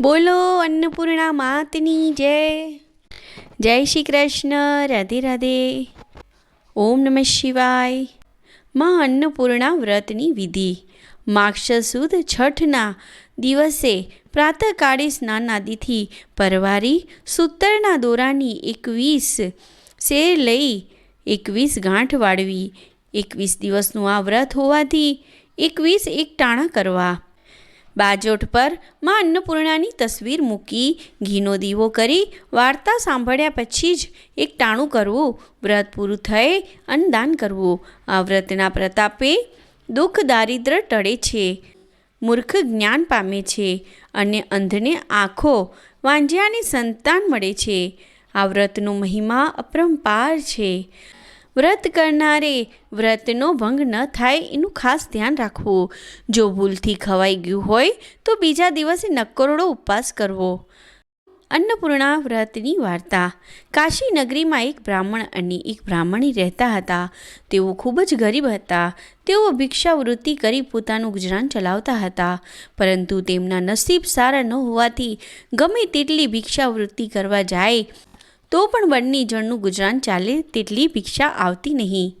બોલો અન્નપૂર્ણા માતની જય. જય શ્રી કૃષ્ણ, રાધે રાધે. ઓમ નમઃ શિવાય. માં અન્નપૂર્ણા વ્રતની વિધિ. માક્ષ સુદ છઠના દિવસે પ્રાતઃકાળે સ્નાન આદિથી પરવારી સૂતરના દોરાની એકવીસ શેર લઈ એકવીસ ગાંઠ વાળવી. એકવીસ દિવસનું આ વ્રત હોવાથી એકવીસ એક ટાણા કરવા. બાજોઠ પરમાં અન્નપૂર્ણાની તસવીર મૂકી, ઘીનો દીવો કરી, વાર્તા સાંભળ્યા પછી જ એક ટાણું કરવું, વ્રત પૂરું થયે અન્નદાન કરવું. આ વ્રતના પ્રતાપે દુઃખ દારિદ્ર ટળે છે, મૂર્ખ જ્ઞાન પામે છે અને અંધને આંખો વાંજ્યાને સંતાન મળે છે. આ વ્રતનો મહિમા અપરંપાર છે. વ્રત કરનારે વ્રતનો ભંગ ન થાય એનું ખાસ ધ્યાન રાખવું. જો ભૂલથી ખવાઈ ગયું હોય, તો બીજા દિવસે નક્કરોડો ઉપવાસ કરવો. અન્નપૂર્ણા વ્રતની વાર્તા. કાશી નગરીમાં એક બ્રાહ્મણ અને એક બ્રાહ્મણી રહેતા હતા. તેઓ ખૂબ જ ગરીબ હતા. તેઓ ભિક્ષાવૃત્તિ કરી પોતાનું ગુજરાન ચલાવતા હતા. પરંતુ તેમના નસીબ સારા ન હોવાથી ગમે તેટલી ભિક્ષાવૃત્તિ કરવા જાય તો પણ બંને જણનું ગુજરાન ચાલે તેટલી ભિક્ષા આવતી નહીં.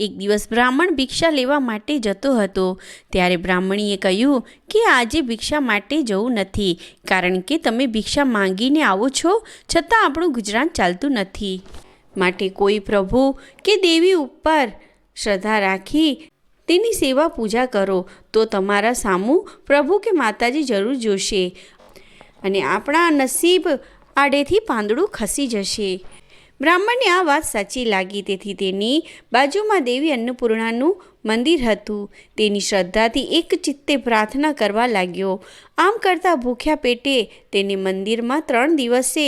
એક દિવસ બ્રાહ્મણ ભિક્ષા લેવા માટે જતો હતો, ત્યારે બ્રાહ્મણીએ કહ્યું કે આજે ભિક્ષા માટે જવું નથી, કારણ કે તમે ભિક્ષા માંગીને આવો છો, છતાં આપણું ગુજરાન ચાલતું નથી. માટે કોઈ પ્રભુ કે દેવી ઉપર શ્રદ્ધા રાખી તેની સેવા પૂજા કરો, તો તમારા સામું પ્રભુ કે માતાજી જરૂર જોશે. અને આપણા નસીબ આડેથી પાંદડું ખસી જશે. બ્રાહ્મણને આ વાત સાચી લાગી, તેથી તેની બાજુમાં દેવી અન્નપૂર્ણાનું મંદિર હતું. તેની શ્રદ્ધાથી એક ચિત્તે પ્રાર્થના કરવા લાગ્યો. આમ કરતાં ભૂખ્યા પેટે તેને મંદિરમાં ત્રણ દિવસે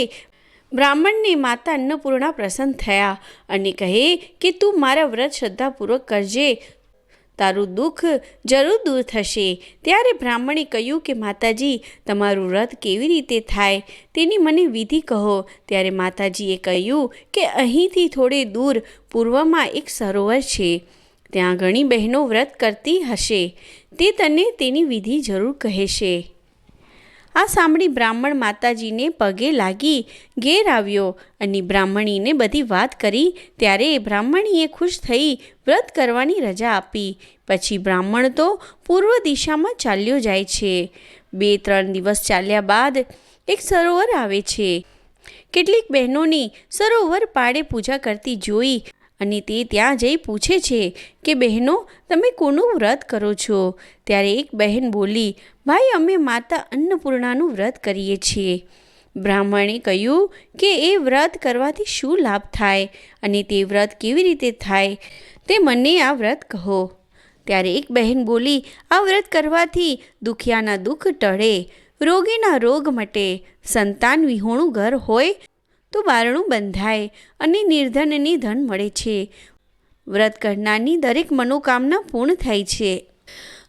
બ્રાહ્મણને માતા અન્નપૂર્ણા પ્રસન્ન થયા અને કહે કે, તું મારા વ્રત શ્રદ્ધાપૂર્વક કરજે. તારું દુઃખ જરૂર દૂર થશે. ત્યારે બ્રાહ્મણે કહ્યું કે, માતાજી, તમારું વ્રત કેવી રીતે થાય? તેની મને વિધિ કહો. ત્યારે માતાજીએ કહ્યું કે, અહીંથી થોડે દૂર પૂર્વમાં એક સરોવર છે. ત્યાં ઘણી બહેનો વ્રત કરતી હશે. તે તને તેની વિધિ જરૂર કહેશે. આ સાંભળી બ્રાહ્મણ માતાજીને પગે લાગી ઘેર આવ્યો અને બ્રાહ્મણીને બધી વાત કરી. ત્યારે બ્રાહ્મણીએ ખુશ થઈ વ્રત કરવાની રજા આપી. પછી બ્રાહ્મણ તો પૂર્વ દિશામાં ચાલ્યો જાય છે. બે ત્રણ દિવસ ચાલ્યા બાદ એક સરોવર આવે છે. કેટલીક બહેનોની સરોવર પાડે પૂજા કરતી જોઈ અને તે ત્યાં જઈ પૂછે છે કે, બહેનો, તમે કોનું વ્રત કરો છો? ત્યારે એક બહેન બોલી, ભાઈ, અમે માતા અન્નપૂર્ણાનું વ્રત કરીએ છીએ. બ્રાહ્મણે કહ્યું કે, એ વ્રત કરવાથી શું લાભ થાય અને તે વ્રત કેવી રીતે થાય તે મને આ વ્રત કહો. ત્યારે એક બહેન બોલી, આ વ્રત કરવાથી દુખિયાના દુઃખ ટળે, રોગીના રોગ મટે, સંતાન વિહોણું ઘર હોય તો બારણું બંધાય અને નિર્ધનની ધન મળે છે. વ્રત કરનારની દરેક મનોકામના પૂર્ણ થાય છે.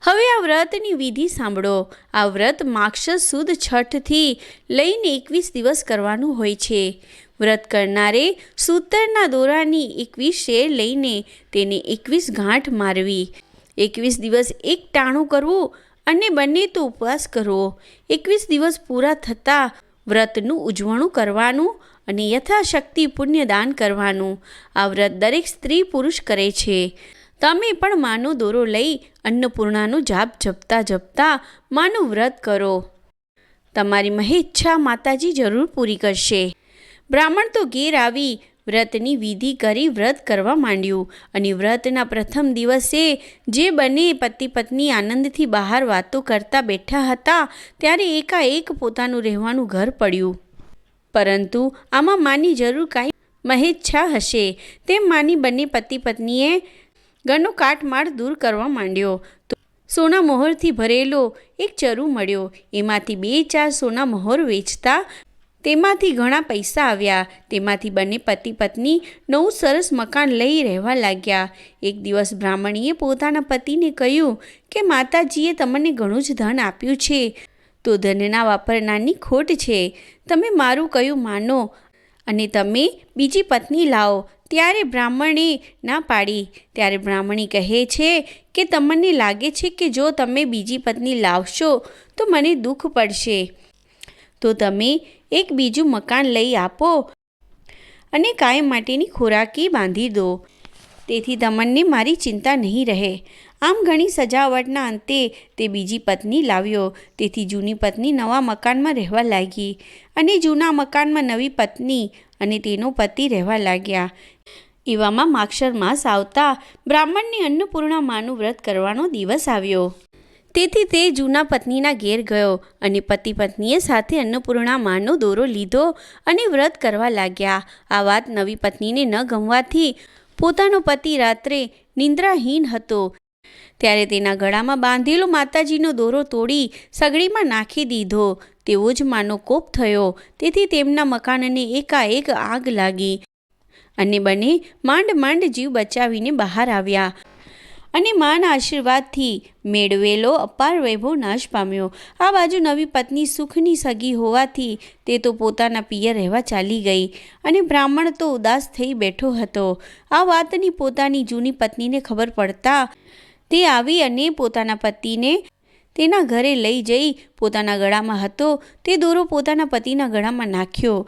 હવે આ વ્રતની વિધિ સાંભળો. આ વ્રત માક્ષ સુદ છઠથી લઈને એકવીસ દિવસ કરવાનું હોય છે. વ્રત કરનારે સૂતરના દોરાની એકવીસ શેર લઈને તેને એકવીસ ગાંઠ મારવી. એકવીસ દિવસ એક ટાણું કરવું અને બંને તો ઉપવાસ કરવો એકવીસ દિવસ પૂરા થતાં વ્રતનું ઉજવણું કરવાનું અને યથાશક્તિ પુણ્યદાન કરવાનું આ વ્રત દરેક સ્ત્રી પુરુષ કરે છે. તમે પણ માનો દોરો લઈ અન્નપૂર્ણાનું જાપ જપતા જપતા માનું વ્રત કરો. તમારી મહેચ્છા માતાજી જરૂર પૂરી કરશે. બ્રાહ્મણ તો ઘેર આવી વ્રતની વિધિ કરી વ્રત કરવા માંડ્યું અને વ્રતના પ્રથમ દિવસે જે બંને પતિ પત્ની આનંદથી બહાર વાતો કરતા બેઠા હતા, ત્યારે એકાએક પોતાનું રહેવાનું ઘર પડ્યું. પરંતુ આમાં માની જરૂર કાંઈ મહેચ્છા હશે. તેમ માની બંને પતિ પત્નીએ ઘરનો કાટમાળ દૂર કરવા માંડ્યો. તો સોના મહોરથી ભરેલો એક ચરુ મળ્યો. એમાંથી બે ચાર સોના મહોર વેચતા તેમાંથી ઘણા પૈસા આવ્યા. તેમાંથી બંને પતિ પત્ની નવું સરસ મકાન લઈ રહેવા લાગ્યા. એક દિવસ બ્રાહ્મણીએ પોતાના પતિને કહ્યું કે, માતાજીએ તમને ઘણું જ ધન આપ્યું છે. તો ધનના વાપરનારની ખોટ છે. તમે મારું કયું માનો? અને તમે બીજી પત્ની લાવો. ત્યારે બ્રાહ્મણે ના પાડી. ત્યારે બ્રાહ્મણી કહે છે કે તમને લાગે છે કે જો તમે બીજી પત્ની લાવશો, તો મને દુઃખ પડશે. તો તમે એક બીજું મકાન લઈ આપો અને કાયમ માટેની ખોરાકી બાંધી દો. તેથી દમનને મારી ચિંતા નહીં રહે. આમ ઘણી સજાવટના અંતે તે બીજી પત્ની લાવ્યો. તેથી જૂની પત્ની નવા મકાનમાં રહેવા લાગી અને જૂના મકાનમાં નવી પત્ની અને તેનો પતિ રહેવા લાગ્યા. એવામાં માક્ષર માસ આવતા બ્રાહ્મણની અન્નપૂર્ણા માનું વ્રત કરવાનો દિવસ આવ્યો. તેથી તે જૂના પત્નીના ઘેર ગયો અને પતિ પત્નીએ સાથે અન્નપૂર્ણા માનો દોરો લીધો અને વ્રત કરવા લાગ્યા. આ વાત નવી પત્નીને ન ગમવાથી પોતાનો પતિ રાત્રે નિંદ્રાહીન હતો. ત્યારે તેના ગળામાં બાંધેલો માતાજીનો દોરો તોડી સગડીમાં નાખી દીધો. તેવો જ માનો કોપ થયો. તેથી તેમના મકાનને એકાએક આગ લાગી અને બંને માંડ માંડ જીવ બચાવીને બહાર આવ્યા. અને માના આશીર્વાદથી મેળવેલો અપાર વૈભવ નાશ પામ્યો. આ બાજુ નવી પત્ની સુખની સગી હોવાથી તે તો પોતાના પિયર રહેવા ચાલી ગઈ અને બ્રાહ્મણ તો ઉદાસ થઈ બેઠો હતો. આ વાતની પોતાની જૂની પત્નીને ખબર પડતા તે આવી અને પોતાના પતિને તેના ઘરે લઈ જઈ પોતાના ગળામાં હતો. તે દોરો પોતાના પતિના ગળામાં નાખ્યો.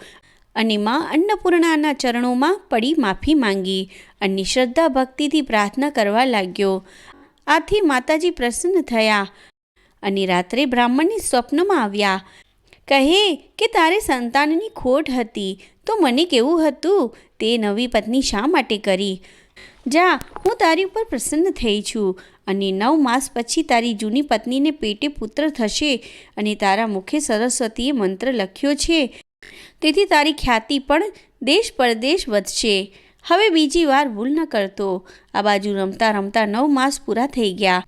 અને માં અન્નપૂર્ણાના ચરણોમાં પડી માફી માંગી અને શ્રદ્ધા ભક્તિથી પ્રાર્થના કરવા લાગ્યો. આથી માતાજી પ્રસન્ન થયા અને રાત્રે બ્રાહ્મણની સ્વપ્નમાં આવ્યા. કહે કે તારે સંતાનની ખોટ હતી, તો મને કેવું હતું? તે નવી પત્ની શા માટે કરી? જા, હું તારી ઉપર પ્રસન્ન થઈ છું અને નવ માસ પછી તારી જૂની પત્નીને પેટે પુત્ર થશે અને તારા મુખે સરસ્વતીએ મંત્ર લખ્યો છે. તેથી તારી ખ્યાતિ પણ દેશ પરદેશ વધશે. હવે બીજી વાર ભૂલ ન કરતો. આ બાજુ રમતા રમતા નવ માસ પૂરા થઈ ગયા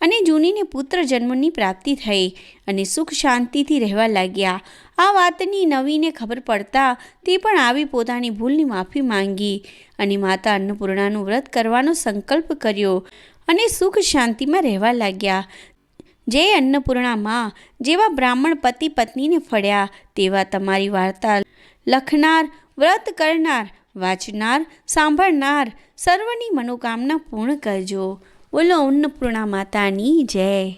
અને જૂનીને પુત્ર જન્મની પ્રાપ્તિ થઈ અને સુખ શાંતિથી રહેવા લાગ્યા. આ વાતની નવીને ખબર પડતા તે પણ આવી પોતાની ભૂલની માફી માંગી અને માતા અન્નપૂર્ણાનું વ્રત કરવાનો સંકલ્પ કર્યો અને સુખ શાંતિમાં રહેવા લાગ્યા. જે અન્નપૂર્ણા માં જેવા બ્રાહ્મણ પતિ પત્નીને ફળ્યા તેવા તમારી વાર્તા લખનાર, વ્રત કરનાર, વાંચનાર, સાંભળનાર સર્વની મનોકામના પૂર્ણ કરજો. બોલો અન્નપૂર્ણા માતાની જય.